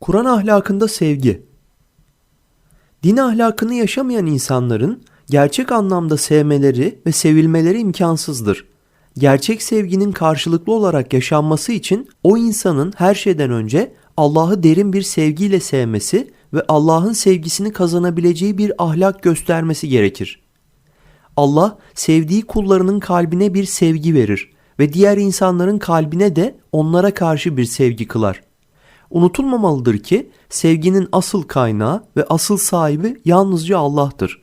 Kur'an ahlakında sevgi. Din ahlakını yaşamayan insanların gerçek anlamda sevmeleri ve sevilmeleri imkansızdır. Gerçek sevginin karşılıklı olarak yaşanması için o insanın her şeyden önce Allah'ı derin bir sevgiyle sevmesi ve Allah'ın sevgisini kazanabileceği bir ahlak göstermesi gerekir. Allah sevdiği kullarının kalbine bir sevgi verir ve diğer insanların kalbine de onlara karşı bir sevgi kılar. Unutulmamalıdır ki sevginin asıl kaynağı ve asıl sahibi yalnızca Allah'tır.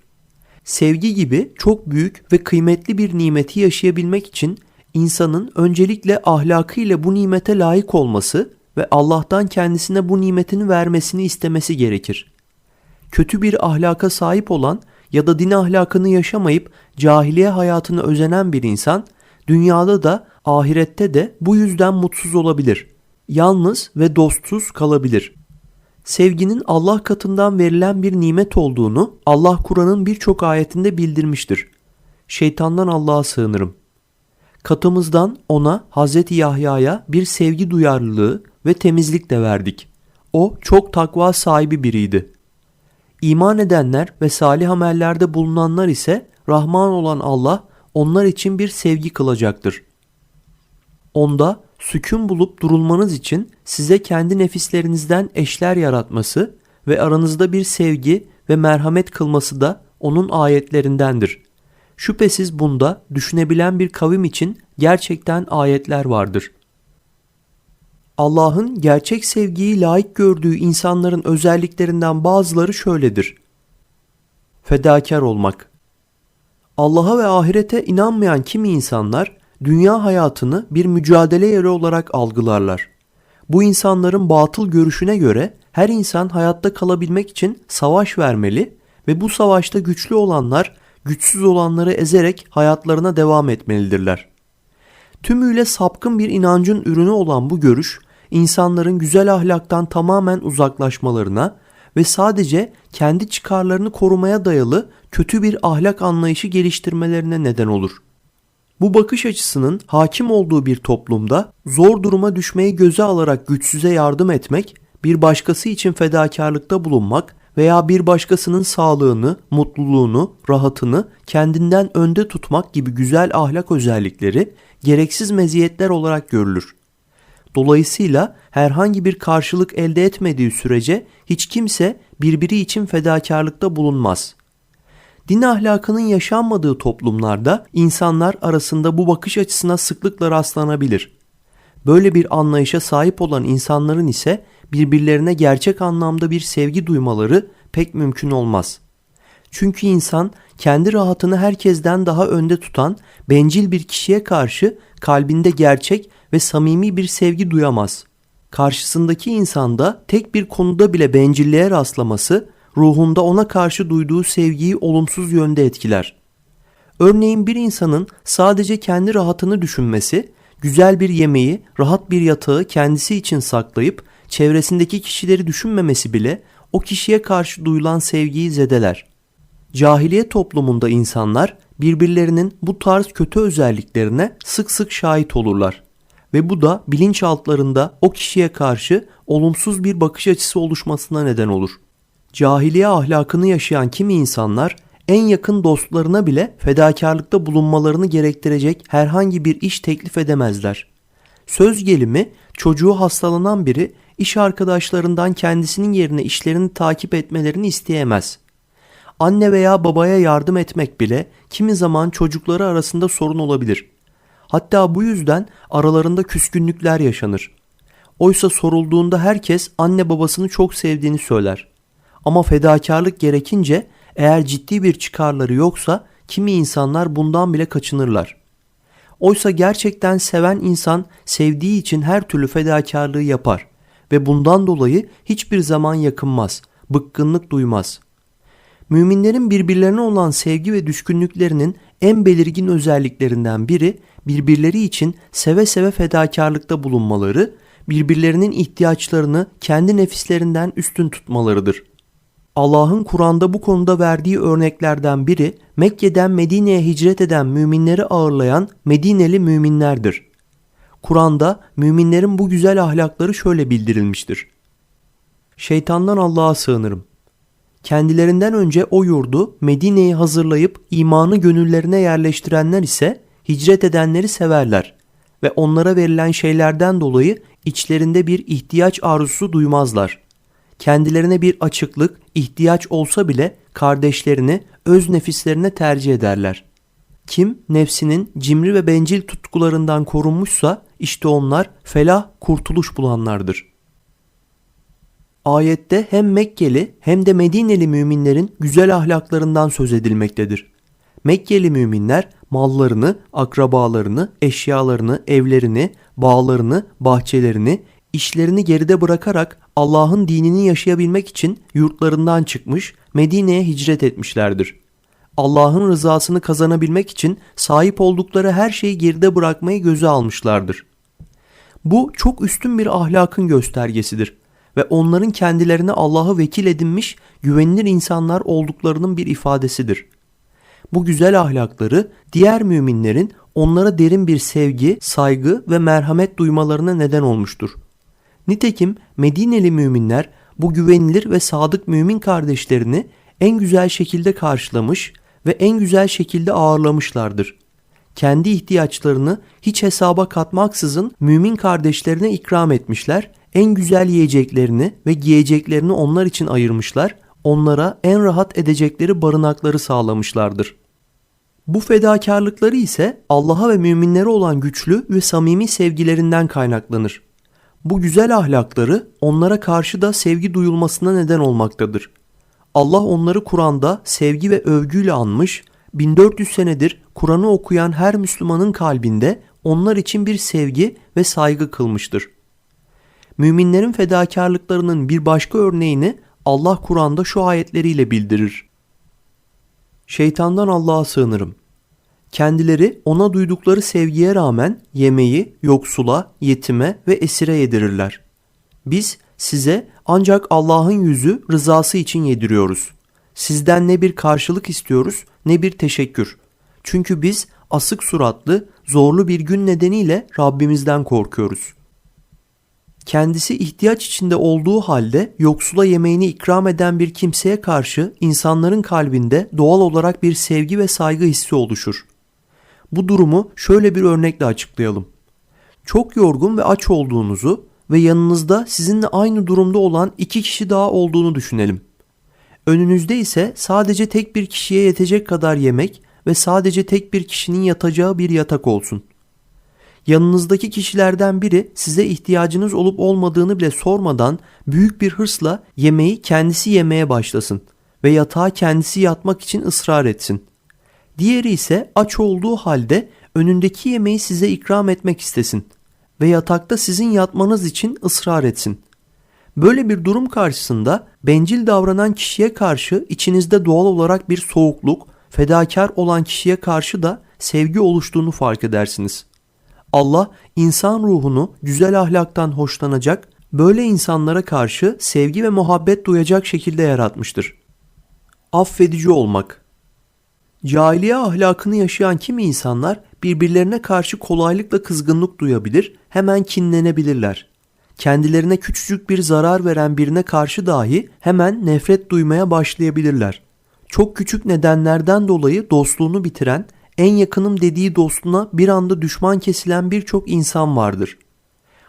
Sevgi gibi çok büyük ve kıymetli bir nimeti yaşayabilmek için insanın öncelikle ahlakıyla bu nimete layık olması ve Allah'tan kendisine bu nimetini vermesini istemesi gerekir. Kötü bir ahlaka sahip olan ya da din ahlakını yaşamayıp cahiliye hayatını özenen bir insan dünyada da ahirette de bu yüzden mutsuz olabilir. Yalnız ve dostsuz kalabilir. Sevginin Allah katından verilen bir nimet olduğunu Allah Kur'an'ın birçok ayetinde bildirmiştir. Şeytandan Allah'a sığınırım. Katımızdan ona Hazreti Yahya'ya bir sevgi duyarlılığı ve temizlik de verdik. O çok takva sahibi biriydi. İman edenler ve salih amellerde bulunanlar ise Rahman olan Allah onlar için bir sevgi kılacaktır. Onda sükun bulup durulmanız için size kendi nefislerinizden eşler yaratması ve aranızda bir sevgi ve merhamet kılması da onun ayetlerindendir. Şüphesiz bunda düşünebilen bir kavim için gerçekten ayetler vardır. Allah'ın gerçek sevgiyi layık gördüğü insanların özelliklerinden bazıları şöyledir. Fedakar olmak. Allah'a ve ahirete inanmayan kimi insanlar dünya hayatını bir mücadele yeri olarak algılarlar. Bu insanların batıl görüşüne göre her insan hayatta kalabilmek için savaş vermeli ve bu savaşta güçlü olanlar güçsüz olanları ezerek hayatlarına devam etmelidirler. Tümüyle sapkın bir inancın ürünü olan bu görüş insanların güzel ahlaktan tamamen uzaklaşmalarına ve sadece kendi çıkarlarını korumaya dayalı kötü bir ahlak anlayışı geliştirmelerine neden olur. Bu bakış açısının hakim olduğu bir toplumda zor duruma düşmeyi göze alarak güçsüze yardım etmek, bir başkası için fedakarlıkta bulunmak veya bir başkasının sağlığını, mutluluğunu, rahatını kendinden önde tutmak gibi güzel ahlak özellikleri gereksiz meziyetler olarak görülür. Dolayısıyla herhangi bir karşılık elde etmediği sürece hiç kimse birbiri için fedakarlıkta bulunmaz. Din ahlakının yaşanmadığı toplumlarda insanlar arasında bu bakış açısına sıklıkla rastlanabilir. Böyle bir anlayışa sahip olan insanların ise birbirlerine gerçek anlamda bir sevgi duymaları pek mümkün olmaz. Çünkü insan kendi rahatını herkesten daha önde tutan bencil bir kişiye karşı kalbinde gerçek ve samimi bir sevgi duyamaz. Karşısındaki insanda tek bir konuda bile bencilliğe rastlaması ruhunda ona karşı duyduğu sevgiyi olumsuz yönde etkiler. Örneğin bir insanın sadece kendi rahatını düşünmesi, güzel bir yemeği, rahat bir yatağı kendisi için saklayıp çevresindeki kişileri düşünmemesi bile o kişiye karşı duyulan sevgiyi zedeler. Cahiliye toplumunda insanlar birbirlerinin bu tarz kötü özelliklerine sık sık şahit olurlar ve bu da bilinçaltlarında o kişiye karşı olumsuz bir bakış açısı oluşmasına neden olur. Cahiliye ahlakını yaşayan kimi insanlar en yakın dostlarına bile fedakarlıkta bulunmalarını gerektirecek herhangi bir iş teklif edemezler. Söz gelimi çocuğu hastalanan biri iş arkadaşlarından kendisinin yerine işlerini takip etmelerini isteyemez. Anne veya babaya yardım etmek bile kimi zaman çocukları arasında sorun olabilir. Hatta bu yüzden aralarında küskünlükler yaşanır. Oysa sorulduğunda herkes anne babasını çok sevdiğini söyler. Ama fedakarlık gerekince eğer ciddi bir çıkarları yoksa kimi insanlar bundan bile kaçınırlar. Oysa gerçekten seven insan sevdiği için her türlü fedakarlığı yapar ve bundan dolayı hiçbir zaman yakınmaz, bıkkınlık duymaz. Müminlerin birbirlerine olan sevgi ve düşkünlüklerinin en belirgin özelliklerinden biri birbirleri için seve seve fedakarlıkta bulunmaları, birbirlerinin ihtiyaçlarını kendi nefislerinden üstün tutmalarıdır. Allah'ın Kur'an'da bu konuda verdiği örneklerden biri Mekke'den Medine'ye hicret eden müminleri ağırlayan Medineli müminlerdir. Kur'an'da müminlerin bu güzel ahlakları şöyle bildirilmiştir. Şeytandan Allah'a sığınırım. Kendilerinden önce o yurdu Medine'yi hazırlayıp imanı gönüllerine yerleştirenler ise hicret edenleri severler ve onlara verilen şeylerden dolayı içlerinde bir ihtiyaç arzusu duymazlar. Kendilerine bir açıklık, ihtiyaç olsa bile kardeşlerini öz nefislerine tercih ederler. Kim nefsinin cimri ve bencil tutkularından korunmuşsa işte onlar felah, kurtuluş bulanlardır. Ayette hem Mekkeli hem de Medineli müminlerin güzel ahlaklarından söz edilmektedir. Mekkeli müminler mallarını, akrabalarını, eşyalarını, evlerini, bağlarını, bahçelerini, işlerini geride bırakarak Allah'ın dinini yaşayabilmek için yurtlarından çıkmış, Medine'ye hicret etmişlerdir. Allah'ın rızasını kazanabilmek için sahip oldukları her şeyi geride bırakmayı göze almışlardır. Bu çok üstün bir ahlakın göstergesidir ve onların kendilerine Allah'ı vekil edinmiş güvenilir insanlar olduklarının bir ifadesidir. Bu güzel ahlakları diğer müminlerin onlara derin bir sevgi, saygı ve merhamet duymalarına neden olmuştur. Nitekim Medineli müminler bu güvenilir ve sadık mümin kardeşlerini en güzel şekilde karşılamış ve en güzel şekilde ağırlamışlardır. Kendi ihtiyaçlarını hiç hesaba katmaksızın mümin kardeşlerine ikram etmişler, en güzel yiyeceklerini ve giyeceklerini onlar için ayırmışlar, onlara en rahat edecekleri barınakları sağlamışlardır. Bu fedakarlıkları ise Allah'a ve müminlere olan güçlü ve samimi sevgilerinden kaynaklanır. Bu güzel ahlakları onlara karşı da sevgi duyulmasına neden olmaktadır. Allah onları Kur'an'da sevgi ve övgüyle anmış, 1400 senedir Kur'an'ı okuyan her Müslümanın kalbinde onlar için bir sevgi ve saygı kılmıştır. Müminlerin fedakarlıklarının bir başka örneğini Allah Kur'an'da şu ayetleriyle bildirir. Şeytandan Allah'a sığınırım. Kendileri ona duydukları sevgiye rağmen yemeği yoksula, yetime ve esire yedirirler. Biz size ancak Allah'ın yüzü rızası için yediriyoruz. Sizden ne bir karşılık istiyoruz ne bir teşekkür. Çünkü biz asık suratlı, zorlu bir gün nedeniyle Rabbimizden korkuyoruz. Kendisi ihtiyaç içinde olduğu halde yoksula yemeğini ikram eden bir kimseye karşı insanların kalbinde doğal olarak bir sevgi ve saygı hissi oluşur. Bu durumu şöyle bir örnekle açıklayalım. Çok yorgun ve aç olduğunuzu ve yanınızda sizinle aynı durumda olan iki kişi daha olduğunu düşünelim. Önünüzde ise sadece tek bir kişiye yetecek kadar yemek ve sadece tek bir kişinin yatacağı bir yatak olsun. Yanınızdaki kişilerden biri size ihtiyacınız olup olmadığını bile sormadan büyük bir hırsla yemeği kendisi yemeye başlasın ve yatağa kendisi yatmak için ısrar etsin. Diğeri ise aç olduğu halde önündeki yemeği size ikram etmek istesin ve yatakta sizin yatmanız için ısrar etsin. Böyle bir durum karşısında bencil davranan kişiye karşı içinizde doğal olarak bir soğukluk, fedakar olan kişiye karşı da sevgi oluştuğunu fark edersiniz. Allah insan ruhunu güzel ahlaktan hoşlanacak, böyle insanlara karşı sevgi ve muhabbet duyacak şekilde yaratmıştır. Affedici olmak Cahiliye ahlakını yaşayan kimi insanlar birbirlerine karşı kolaylıkla kızgınlık duyabilir, hemen kinlenebilirler. Kendilerine küçücük bir zarar veren birine karşı dahi hemen nefret duymaya başlayabilirler. Çok küçük nedenlerden dolayı dostluğunu bitiren, en yakınım dediği dostuna bir anda düşman kesilen birçok insan vardır.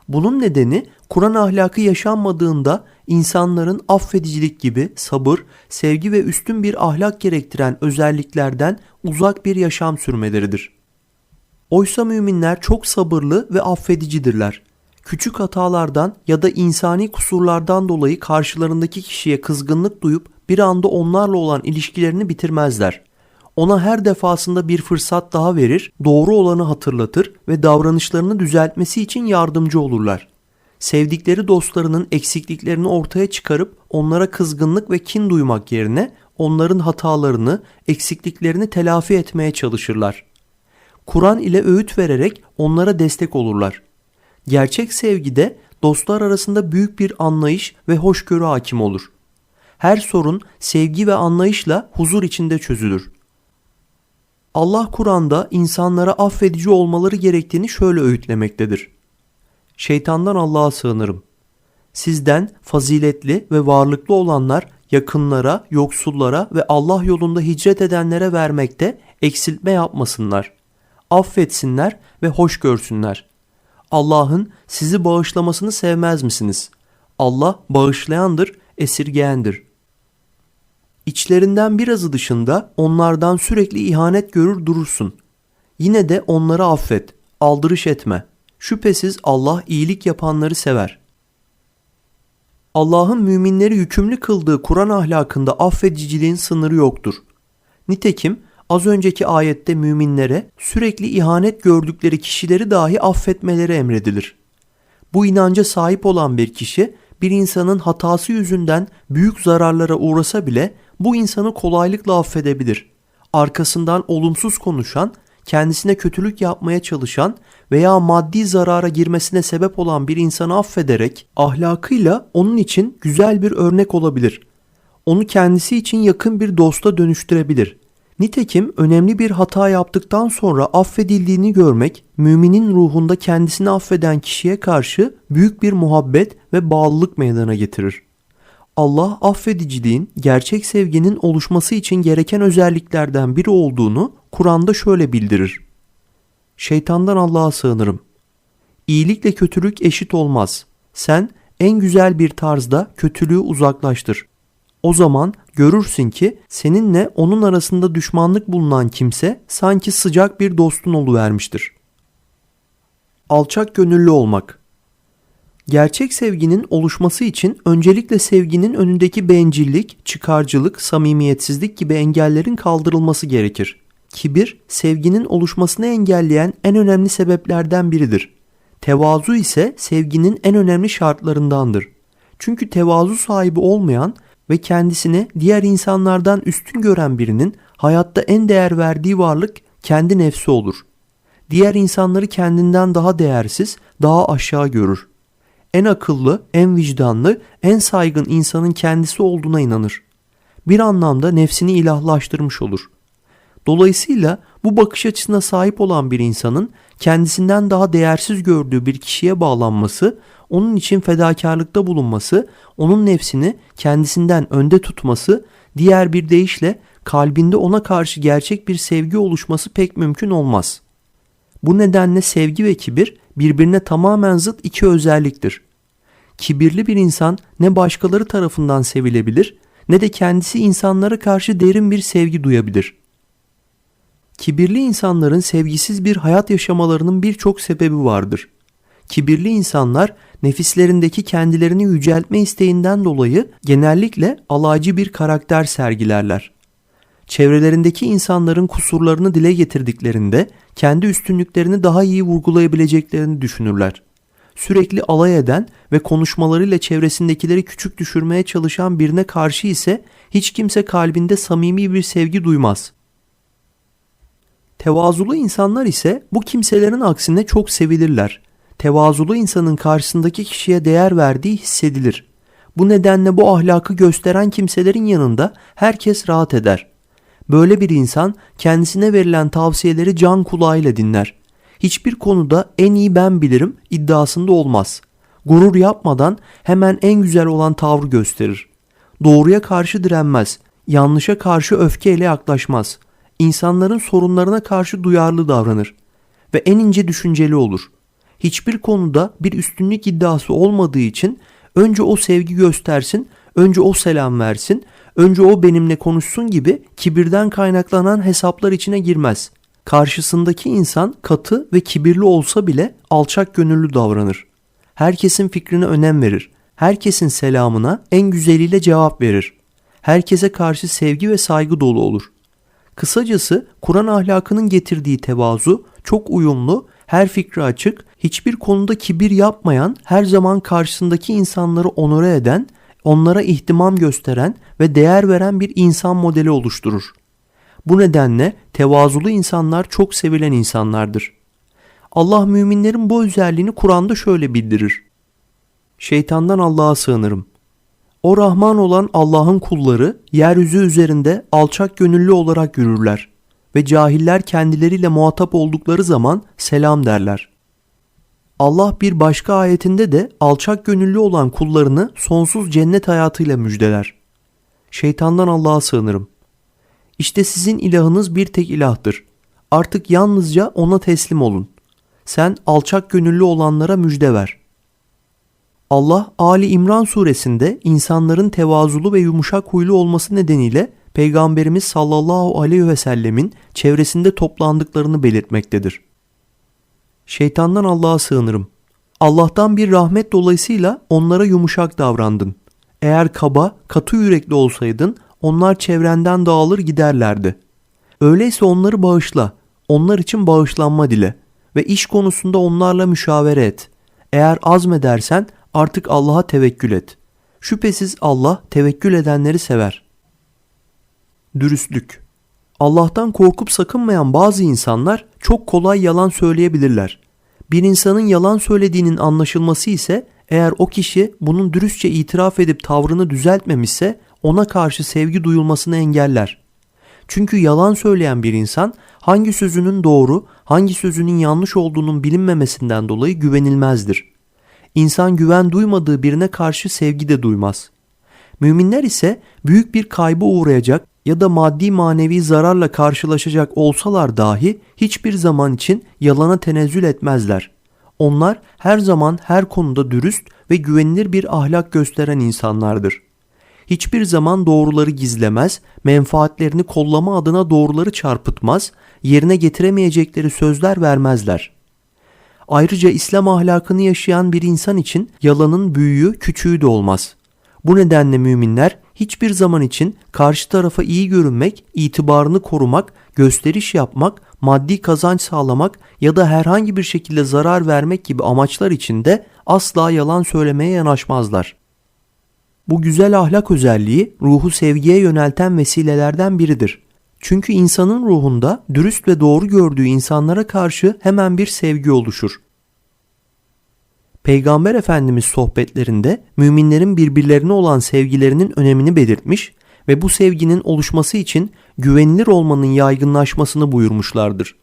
Bunun nedeni Kur'an ahlakı yaşanmadığında insanların affedicilik gibi sabır, sevgi ve üstün bir ahlak gerektiren özelliklerden uzak bir yaşam sürmeleridir. Oysa müminler çok sabırlı ve affedicidirler. Küçük hatalardan ya da insani kusurlardan dolayı karşılarındaki kişiye kızgınlık duyup bir anda onlarla olan ilişkilerini bitirmezler. Ona her defasında bir fırsat daha verir, doğru olanı hatırlatır ve davranışlarını düzeltmesi için yardımcı olurlar. Sevdikleri dostlarının eksikliklerini ortaya çıkarıp onlara kızgınlık ve kin duymak yerine onların hatalarını, eksikliklerini telafi etmeye çalışırlar. Kur'an ile öğüt vererek onlara destek olurlar. Gerçek sevgide dostlar arasında büyük bir anlayış ve hoşgörü hakim olur. Her sorun sevgi ve anlayışla huzur içinde çözülür. Allah Kur'an'da insanlara affedici olmaları gerektiğini şöyle öğütlemektedir. Şeytandan Allah'a sığınırım. Sizden faziletli ve varlıklı olanlar yakınlara, yoksullara ve Allah yolunda hicret edenlere vermekte eksiltme yapmasınlar. Affetsinler ve hoş görsünler. Allah'ın sizi bağışlamasını sevmez misiniz? Allah bağışlayandır, esirgeyendir. İçlerinden birazı dışında onlardan sürekli ihanet görür durursun. Yine de onları affet, aldırış etme. Şüphesiz Allah iyilik yapanları sever. Allah'ın müminleri yükümlü kıldığı Kur'an ahlakında affediciliğin sınırı yoktur. Nitekim az önceki ayette müminlere sürekli ihanet gördükleri kişileri dahi affetmeleri emredilir. Bu inanca sahip olan bir kişi bir insanın hatası yüzünden büyük zararlara uğrasa bile bu insanı kolaylıkla affedebilir. Arkasından olumsuz konuşan, kendisine kötülük yapmaya çalışan veya maddi zarara girmesine sebep olan bir insanı affederek ahlakıyla onun için güzel bir örnek olabilir. Onu kendisi için yakın bir dosta dönüştürebilir. Nitekim önemli bir hata yaptıktan sonra affedildiğini görmek, müminin ruhunda kendisini affeden kişiye karşı büyük bir muhabbet ve bağlılık meydana getirir. Allah affediciliğin gerçek sevginin oluşması için gereken özelliklerden biri olduğunu Kur'an'da şöyle bildirir. Şeytandan Allah'a sığınırım. İyilikle kötülük eşit olmaz. Sen en güzel bir tarzda kötülüğü uzaklaştır. O zaman görürsün ki seninle onun arasında düşmanlık bulunan kimse sanki sıcak bir dostun oluvermiştir. Alçak gönüllü olmak Gerçek sevginin oluşması için öncelikle sevginin önündeki bencillik, çıkarcılık, samimiyetsizlik gibi engellerin kaldırılması gerekir. Kibir, sevginin oluşmasını engelleyen en önemli sebeplerden biridir. Tevazu ise sevginin en önemli şartlarındandır. Çünkü tevazu sahibi olmayan ve kendisini diğer insanlardan üstün gören birinin hayatta en değer verdiği varlık kendi nefsi olur. Diğer insanları kendinden daha değersiz, daha aşağı görür. En akıllı, en vicdanlı, en saygın insanın kendisi olduğuna inanır. Bir anlamda nefsini ilahlaştırmış olur. Dolayısıyla bu bakış açısına sahip olan bir insanın kendisinden daha değersiz gördüğü bir kişiye bağlanması, onun için fedakarlıkta bulunması, onun nefsini kendisinden önde tutması, diğer bir deyişle kalbinde ona karşı gerçek bir sevgi oluşması pek mümkün olmaz. Bu nedenle sevgi ve kibir birbirine tamamen zıt iki özelliktir. Kibirli bir insan ne başkaları tarafından sevilebilir ne de kendisi insanlara karşı derin bir sevgi duyabilir.'' Kibirli insanların sevgisiz bir hayat yaşamalarının birçok sebebi vardır. Kibirli insanlar nefislerindeki kendilerini yüceltme isteğinden dolayı genellikle alaycı bir karakter sergilerler. Çevrelerindeki insanların kusurlarını dile getirdiklerinde kendi üstünlüklerini daha iyi vurgulayabileceklerini düşünürler. Sürekli alay eden ve konuşmalarıyla çevresindekileri küçük düşürmeye çalışan birine karşı ise hiç kimse kalbinde samimi bir sevgi duymaz. Tevazulu insanlar ise bu kimselerin aksine çok sevilirler. Tevazulu insanın karşısındaki kişiye değer verdiği hissedilir. Bu nedenle bu ahlakı gösteren kimselerin yanında herkes rahat eder. Böyle bir insan kendisine verilen tavsiyeleri can kulağıyla dinler. Hiçbir konuda en iyi ben bilirim iddiasında olmaz. Gurur yapmadan hemen en güzel olan tavrı gösterir. Doğruya karşı direnmez, yanlışa karşı öfkeyle yaklaşmaz insanların sorunlarına karşı duyarlı davranır ve en ince düşünceli olur. Hiçbir konuda bir üstünlük iddiası olmadığı için önce o sevgi göstersin, önce o selam versin, önce o benimle konuşsun gibi kibirden kaynaklanan hesaplar içine girmez. Karşısındaki insan katı ve kibirli olsa bile alçak gönüllü davranır. Herkesin fikrine önem verir. Herkesin selamına en güzeliyle cevap verir. Herkese karşı sevgi ve saygı dolu olur. Kısacası Kur'an ahlakının getirdiği tevazu çok uyumlu, her fikri açık, hiçbir konuda kibir yapmayan, her zaman karşısındaki insanları onore eden, onlara ihtimam gösteren ve değer veren bir insan modeli oluşturur. Bu nedenle tevazulu insanlar çok sevilen insanlardır. Allah müminlerin bu özelliğini Kur'an'da şöyle bildirir. Şeytandan Allah'a sığınırım. O Rahman olan Allah'ın kulları yeryüzü üzerinde alçak gönüllü olarak yürürler ve cahiller kendileriyle muhatap oldukları zaman selam derler. Allah bir başka ayetinde de alçak gönüllü olan kullarını sonsuz cennet hayatıyla müjdeler. Şeytandan Allah'a sığınırım. İşte sizin ilahınız bir tek ilahtır. Artık yalnızca ona teslim olun. Sen alçak gönüllü olanlara müjde ver. Allah Ali İmran suresinde insanların tevazulu ve yumuşak huylu olması nedeniyle Peygamberimiz sallallahu aleyhi ve sellemin çevresinde toplandıklarını belirtmektedir. Şeytandan Allah'a sığınırım. Allah'tan bir rahmet dolayısıyla onlara yumuşak davrandın. Eğer kaba, katı yürekli olsaydın onlar çevrenden dağılır giderlerdi. Öyleyse onları bağışla, onlar için bağışlanma dile ve iş konusunda onlarla müşavere et. Eğer azmedersen artık Allah'a tevekkül et. Şüphesiz Allah tevekkül edenleri sever. Dürüstlük Allah'tan korkup sakınmayan bazı insanlar çok kolay yalan söyleyebilirler. Bir insanın yalan söylediğinin anlaşılması ise eğer o kişi bunun dürüstçe itiraf edip tavrını düzeltmemişse ona karşı sevgi duyulmasını engeller. Çünkü yalan söyleyen bir insan hangi sözünün doğru, hangi sözünün yanlış olduğunun bilinmemesinden dolayı güvenilmezdir. İnsan güven duymadığı birine karşı sevgi de duymaz. Müminler ise büyük bir kaybı uğrayacak ya da maddi manevi zararla karşılaşacak olsalar dahi hiçbir zaman için yalana tenezzül etmezler. Onlar her zaman her konuda dürüst ve güvenilir bir ahlak gösteren insanlardır. Hiçbir zaman doğruları gizlemez, menfaatlerini kollama adına doğruları çarpıtmaz, yerine getiremeyecekleri sözler vermezler. Ayrıca İslam ahlakını yaşayan bir insan için yalanın büyüğü küçüğü de olmaz. Bu nedenle müminler hiçbir zaman için karşı tarafa iyi görünmek, itibarını korumak, gösteriş yapmak, maddi kazanç sağlamak ya da herhangi bir şekilde zarar vermek gibi amaçlar için de asla yalan söylemeye yanaşmazlar. Bu güzel ahlak özelliği ruhu sevgiye yönelten vesilelerden biridir. Çünkü insanın ruhunda dürüst ve doğru gördüğü insanlara karşı hemen bir sevgi oluşur. Peygamber Efendimiz sohbetlerinde müminlerin birbirlerine olan sevgilerinin önemini belirtmiş ve bu sevginin oluşması için güvenilir olmanın yaygınlaşmasını buyurmuşlardır.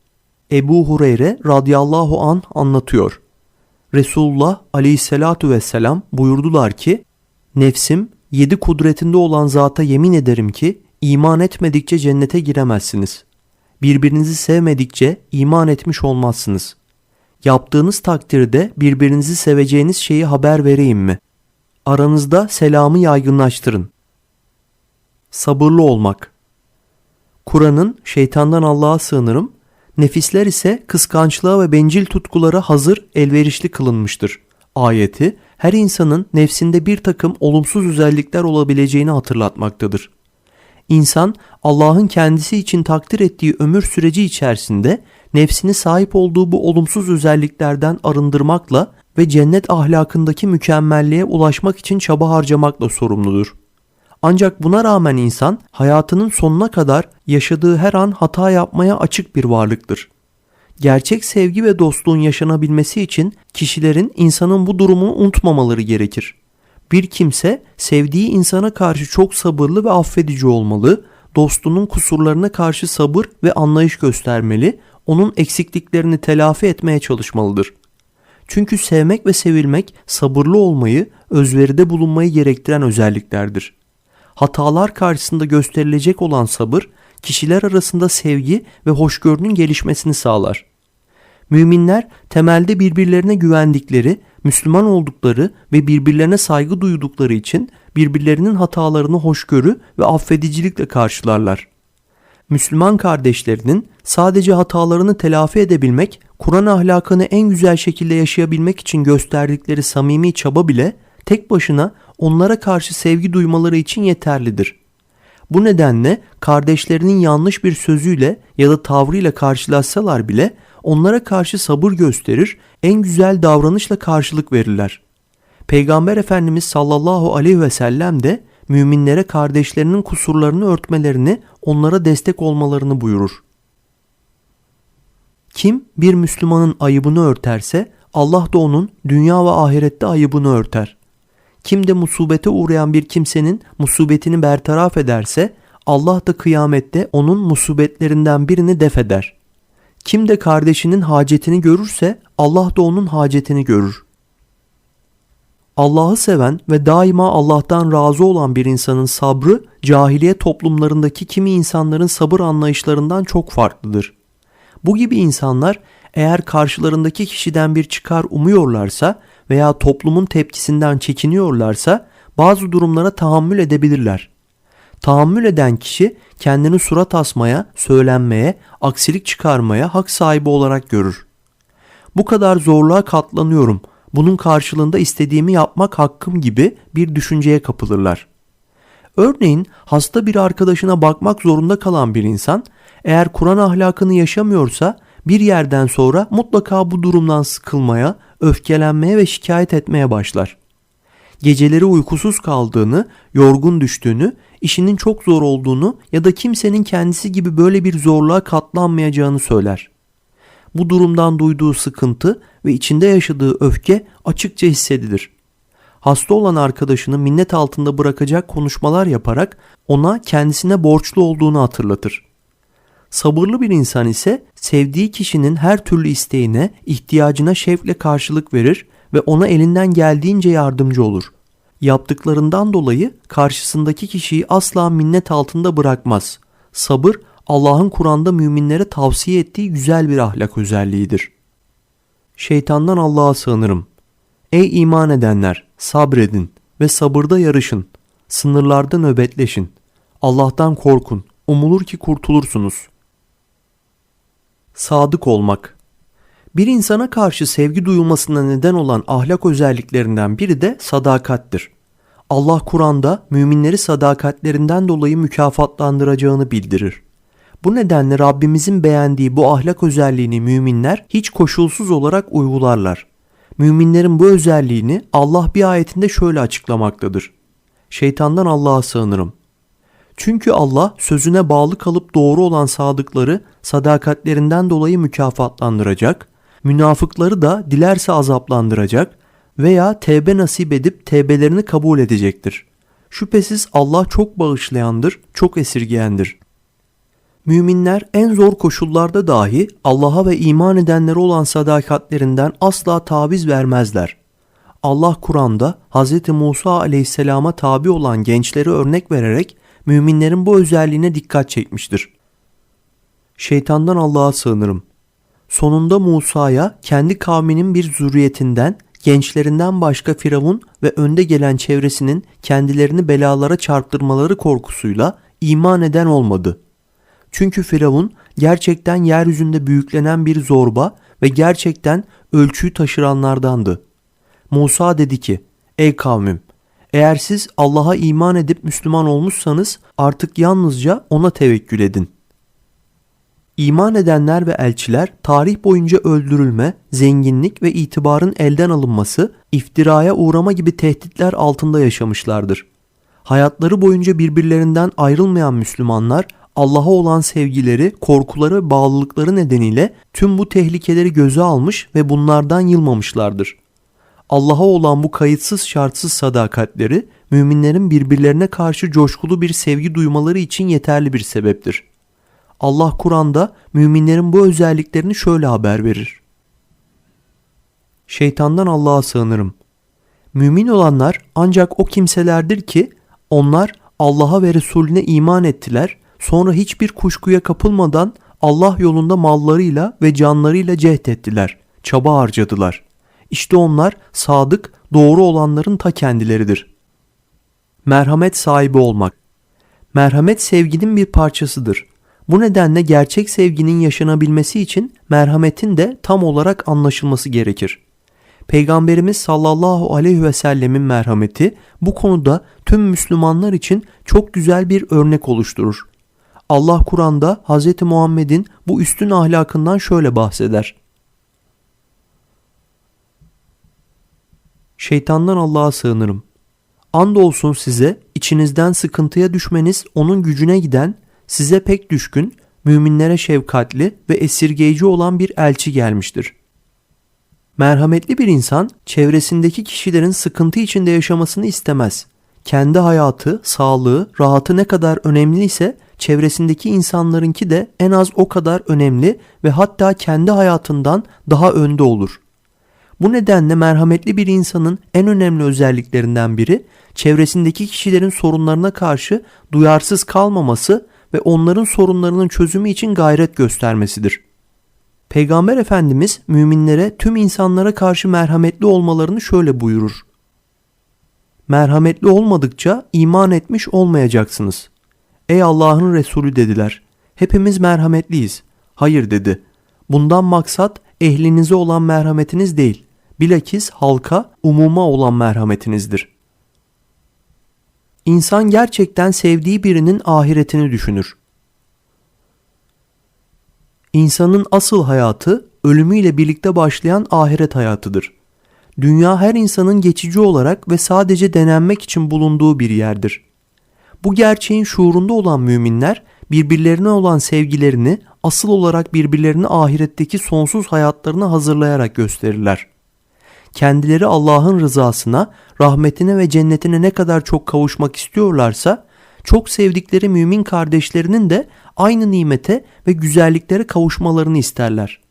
Ebu Hureyre radıyallahu an anlatıyor. Resulullah aleyhissalatu vesselam buyurdular ki Nefsim yedi kudretinde olan zata yemin ederim ki iman etmedikçe cennete giremezsiniz. Birbirinizi sevmedikçe iman etmiş olmazsınız. Yaptığınız takdirde birbirinizi seveceğiniz şeyi haber vereyim mi? Aranızda selamı yaygınlaştırın. Sabırlı olmak. Kur'an'ın şeytandan Allah'a sığınırım, nefisler ise kıskançlığa ve bencil tutkulara hazır elverişli kılınmıştır. Ayeti her insanın nefsinde bir takım olumsuz özellikler olabileceğini hatırlatmaktadır. İnsan Allah'ın kendisi için takdir ettiği ömür süreci içerisinde nefsini sahip olduğu bu olumsuz özelliklerden arındırmakla ve cennet ahlakındaki mükemmelliğe ulaşmak için çaba harcamakla sorumludur. Ancak buna rağmen insan hayatının sonuna kadar yaşadığı her an hata yapmaya açık bir varlıktır. Gerçek sevgi ve dostluğun yaşanabilmesi için kişilerin insanın bu durumunu unutmamaları gerekir. Bir kimse sevdiği insana karşı çok sabırlı ve affedici olmalı, dostunun kusurlarına karşı sabır ve anlayış göstermeli, onun eksikliklerini telafi etmeye çalışmalıdır. Çünkü sevmek ve sevilmek sabırlı olmayı, özveride bulunmayı gerektiren özelliklerdir. Hatalar karşısında gösterilecek olan sabır, kişiler arasında sevgi ve hoşgörünün gelişmesini sağlar. Müminler temelde birbirlerine güvendikleri, Müslüman oldukları ve birbirlerine saygı duydukları için birbirlerinin hatalarını hoşgörü ve affedicilikle karşılarlar. Müslüman kardeşlerinin sadece hatalarını telafi edebilmek, Kur'an ahlakını en güzel şekilde yaşayabilmek için gösterdikleri samimi çaba bile tek başına onlara karşı sevgi duymaları için yeterlidir. Bu nedenle kardeşlerinin yanlış bir sözüyle ya da tavrıyla karşılaşsalar bile onlara karşı sabır gösterir, en güzel davranışla karşılık verirler. Peygamber Efendimiz sallallahu aleyhi ve sellem de müminlere kardeşlerinin kusurlarını örtmelerini, onlara destek olmalarını buyurur. Kim bir Müslümanın ayıbını örterse Allah da onun dünya ve ahirette ayıbını örter. Kim de musibete uğrayan bir kimsenin musibetini bertaraf ederse Allah da kıyamette onun musibetlerinden birini def eder. Kim de kardeşinin hacetini görürse Allah da onun hacetini görür. Allah'ı seven ve daima Allah'tan razı olan bir insanın sabrı cahiliye toplumlarındaki kimi insanların sabır anlayışlarından çok farklıdır. Bu gibi insanlar eğer karşılarındaki kişiden bir çıkar umuyorlarsa veya toplumun tepkisinden çekiniyorlarsa bazı durumlara tahammül edebilirler. Tahammül eden kişi kendini surat asmaya, söylenmeye, aksilik çıkarmaya hak sahibi olarak görür. Bu kadar zorluğa katlanıyorum, bunun karşılığında istediğimi yapmak hakkım gibi bir düşünceye kapılırlar. Örneğin hasta bir arkadaşına bakmak zorunda kalan bir insan eğer Kur'an ahlakını yaşamıyorsa bir yerden sonra mutlaka bu durumdan sıkılmaya, öfkelenmeye ve şikayet etmeye başlar. Geceleri uykusuz kaldığını, yorgun düştüğünü, işinin çok zor olduğunu ya da kimsenin kendisi gibi böyle bir zorluğa katlanmayacağını söyler. Bu durumdan duyduğu sıkıntı ve içinde yaşadığı öfke açıkça hissedilir. Hasta olan arkadaşını minnet altında bırakacak konuşmalar yaparak ona kendisine borçlu olduğunu hatırlatır. Sabırlı bir insan ise sevdiği kişinin her türlü isteğine, ihtiyacına şevkle karşılık verir ve ona elinden geldiğince yardımcı olur. Yaptıklarından dolayı karşısındaki kişiyi asla minnet altında bırakmaz. Sabır Allah'ın Kur'an'da müminlere tavsiye ettiği güzel bir ahlak özelliğidir. Şeytandan Allah'a sığınırım. Ey iman edenler, sabredin ve sabırda yarışın. Sınırlarda nöbetleşin. Allah'tan korkun. Umulur ki kurtulursunuz. Sadık olmak Bir insana karşı sevgi duyulmasına neden olan ahlak özelliklerinden biri de sadakattir. Allah Kur'an'da müminleri sadakatlerinden dolayı mükafatlandıracağını bildirir. Bu nedenle Rabbimizin beğendiği bu ahlak özelliğini müminler hiç koşulsuz olarak uygularlar. Müminlerin bu özelliğini Allah bir ayetinde şöyle açıklamaktadır. Şeytandan Allah'a sığınırım. Çünkü Allah sözüne bağlı kalıp doğru olan sadıkları sadakatlerinden dolayı mükafatlandıracak, münafıkları da dilerse azaplandıracak veya tevbe nasip edip tevbelerini kabul edecektir. Şüphesiz Allah çok bağışlayandır, çok esirgeyendir. Müminler en zor koşullarda dahi Allah'a ve iman edenlere olan sadakatlerinden asla taviz vermezler. Allah Kur'an'da Hz. Musa aleyhisselama tabi olan gençleri örnek vererek müminlerin bu özelliğine dikkat çekmiştir. Şeytandan Allah'a sığınırım. Sonunda Musa'ya kendi kavminin bir zürriyetinden, gençlerinden başka Firavun ve önde gelen çevresinin kendilerini belalara çarptırmaları korkusuyla iman eden olmadı. Çünkü Firavun gerçekten yeryüzünde büyüklenen bir zorba ve gerçekten ölçüyü taşıranlardandı. Musa dedi ki, ey kavmim eğer siz Allah'a iman edip Müslüman olmuşsanız artık yalnızca ona tevekkül edin. İman edenler ve elçiler tarih boyunca öldürülme, zenginlik ve itibarın elden alınması, iftiraya uğrama gibi tehditler altında yaşamışlardır. Hayatları boyunca birbirlerinden ayrılmayan Müslümanlar Allah'a olan sevgileri, korkuları bağlılıkları nedeniyle tüm bu tehlikeleri göze almış ve bunlardan yılmamışlardır. Allah'a olan bu kayıtsız şartsız sadakatleri müminlerin birbirlerine karşı coşkulu bir sevgi duymaları için yeterli bir sebeptir. Allah Kur'an'da müminlerin bu özelliklerini şöyle haber verir. Şeytandan Allah'a sığınırım. Mümin olanlar ancak o kimselerdir ki onlar Allah'a ve Resulüne iman ettiler, sonra hiçbir kuşkuya kapılmadan Allah yolunda mallarıyla ve canlarıyla cehd ettiler, çaba harcadılar.'' İşte onlar sadık, doğru olanların ta kendileridir. Merhamet sahibi olmak. Merhamet sevginin bir parçasıdır. Bu nedenle gerçek sevginin yaşanabilmesi için merhametin de tam olarak anlaşılması gerekir. Peygamberimiz sallallahu aleyhi ve sellemin merhameti bu konuda tüm Müslümanlar için çok güzel bir örnek oluşturur. Allah Kur'an'da Hz. Muhammed'in bu üstün ahlakından şöyle bahseder. Şeytandan Allah'a sığınırım. Andolsun size içinizden sıkıntıya düşmeniz onun gücüne giden, size pek düşkün, müminlere şefkatli ve esirgeyici olan bir elçi gelmiştir. Merhametli bir insan çevresindeki kişilerin sıkıntı içinde yaşamasını istemez. Kendi hayatı, sağlığı, rahatı ne kadar önemliyse çevresindeki insanlarınki de en az o kadar önemli ve hatta kendi hayatından daha önde olur. Bu nedenle merhametli bir insanın en önemli özelliklerinden biri çevresindeki kişilerin sorunlarına karşı duyarsız kalmaması ve onların sorunlarının çözümü için gayret göstermesidir. Peygamber Efendimiz müminlere tüm insanlara karşı merhametli olmalarını şöyle buyurur. Merhametli olmadıkça iman etmiş olmayacaksınız. Ey Allah'ın Resulü dediler. Hepimiz merhametliyiz. Hayır dedi. Bundan maksat ehlinize olan merhametiniz değil. Bilakis halka, umuma olan merhametinizdir. İnsan gerçekten sevdiği birinin ahiretini düşünür. İnsanın asıl hayatı ölümüyle birlikte başlayan ahiret hayatıdır. Dünya her insanın geçici olarak ve sadece denenmek için bulunduğu bir yerdir. Bu gerçeğin şuurunda olan müminler birbirlerine olan sevgilerini asıl olarak birbirlerini ahiretteki sonsuz hayatlarına hazırlayarak gösterirler. Kendileri Allah'ın rızasına, rahmetine ve cennetine ne kadar çok kavuşmak istiyorlarsa, çok sevdikleri mümin kardeşlerinin de aynı nimete ve güzelliklere kavuşmalarını isterler.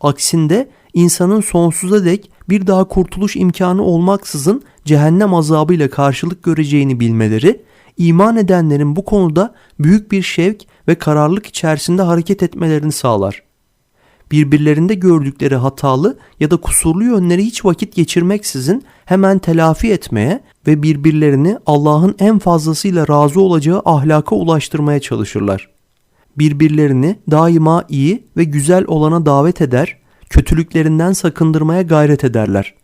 Aksinde insanın sonsuza dek bir daha kurtuluş imkanı olmaksızın cehennem azabıyla karşılık göreceğini bilmeleri, iman edenlerin bu konuda büyük bir şevk ve kararlılık içerisinde hareket etmelerini sağlar. Birbirlerinde gördükleri hatalı ya da kusurlu yönleri hiç vakit geçirmeksizin hemen telafi etmeye ve birbirlerini Allah'ın en fazlasıyla razı olacağı ahlaka ulaştırmaya çalışırlar. Birbirlerini daima iyi ve güzel olana davet eder, kötülüklerinden sakındırmaya gayret ederler.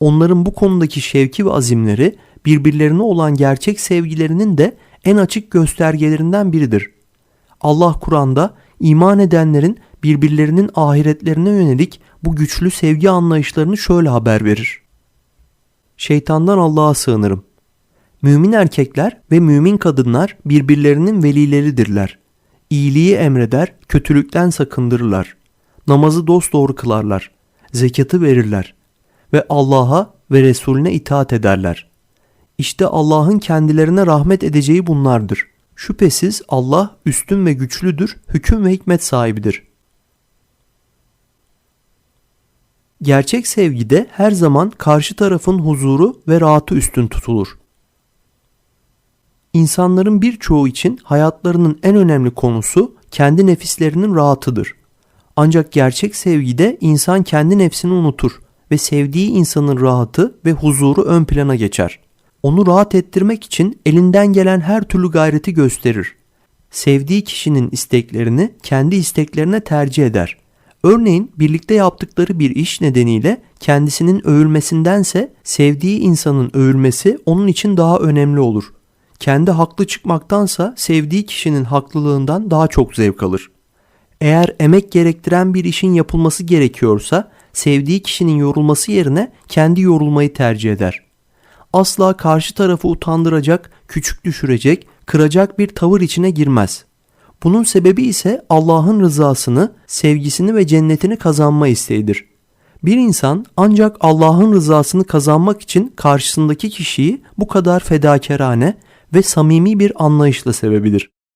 Onların bu konudaki şevki ve azimleri birbirlerine olan gerçek sevgilerinin de en açık göstergelerinden biridir. Allah Kur'an'da iman edenlerin birbirlerinin ahiretlerine yönelik bu güçlü sevgi anlayışlarını şöyle haber verir. Şeytandan Allah'a sığınırım. Mümin erkekler ve mümin kadınlar birbirlerinin velileridirler. İyiliği emreder, kötülükten sakındırırlar. Namazı dosdoğru kılarlar. Zekatı verirler. Ve Allah'a ve Resulüne itaat ederler. İşte Allah'ın kendilerine rahmet edeceği bunlardır. Şüphesiz Allah üstün ve güçlüdür, hüküm ve hikmet sahibidir. Gerçek sevgide her zaman karşı tarafın huzuru ve rahatı üstün tutulur. İnsanların birçoğu için hayatlarının en önemli konusu kendi nefislerinin rahatıdır. Ancak gerçek sevgide insan kendi nefsini unutur ve sevdiği insanın rahatı ve huzuru ön plana geçer. Onu rahat ettirmek için elinden gelen her türlü gayreti gösterir. Sevdiği kişinin isteklerini kendi isteklerine tercih eder. Örneğin birlikte yaptıkları bir iş nedeniyle kendisinin övülmesindense sevdiği insanın övülmesi onun için daha önemli olur. Kendi haklı çıkmaktansa sevdiği kişinin haklılığından daha çok zevk alır. Eğer emek gerektiren bir işin yapılması gerekiyorsa sevdiği kişinin yorulması yerine kendi yorulmayı tercih eder. Asla karşı tarafı utandıracak, küçük düşürecek, kıracak bir tavır içine girmez. Bunun sebebi ise Allah'ın rızasını, sevgisini ve cennetini kazanma isteğidir. Bir insan ancak Allah'ın rızasını kazanmak için karşısındaki kişiyi bu kadar fedakarane ve samimi bir anlayışla sevebilir.